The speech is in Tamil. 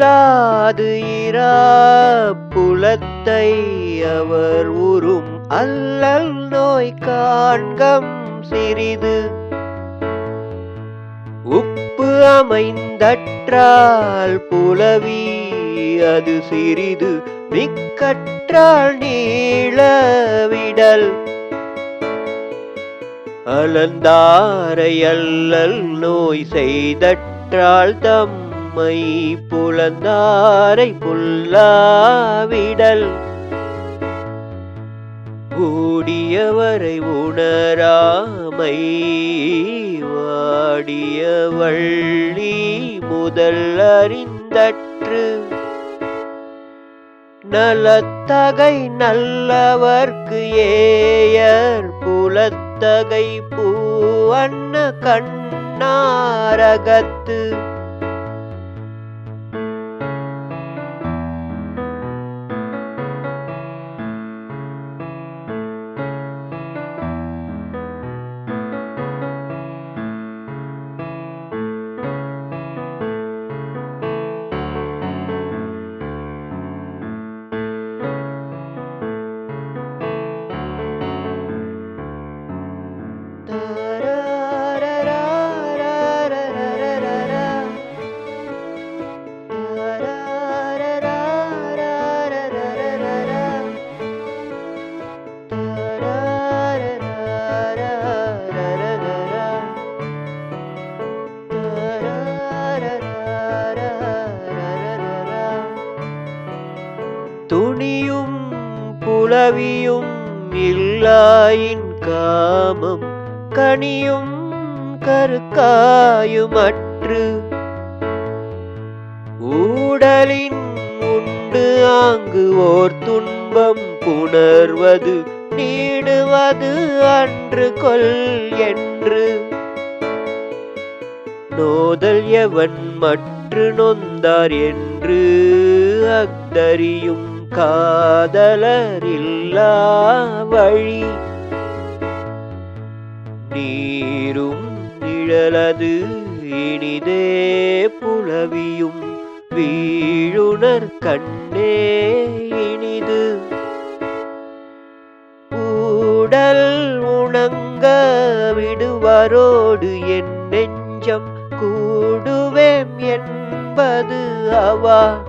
இல்லாது இரா புலத்தை அவர் உறும் அல்லல் நோய் காண்கம் சிறிது. உப்பு அமைந்தற்றால் புலவி அது சிறிது மிக்கற்றால் நீளவிடல். அலந்தாரை அல்லல் நோய் செய்தற்றால் தம் உம்மை புலந்தாரை புல்லாவிடல். கூடியவரை உணராமை வாடிய வள்ளி முதல் அறிந்தற்று. நலத்தகை நல்லவர்க்கு ஏயர் புலத்தகை பூவண்ண கண்ணாரகத்து. உளவியும் இல்லாயின் காமம் கனியும் கருக்காயுமற்று. ஊடலின் உண்டு ஆங்கு ஓர் துன்பம் புணர்வது நீடுவது அன்று கொல் என்று. நோதல் எவன் மற்று நொந்தார் என்று அக்தரியும் காதலரில்லா வழி நீரும் நிழலது இனிதே புலவியும் வீழுணர் கண்ணே இனிது. ஊடல் உணங்க விடுவரோடு என் நெஞ்சம் கூடுவேம் என்பது அவா.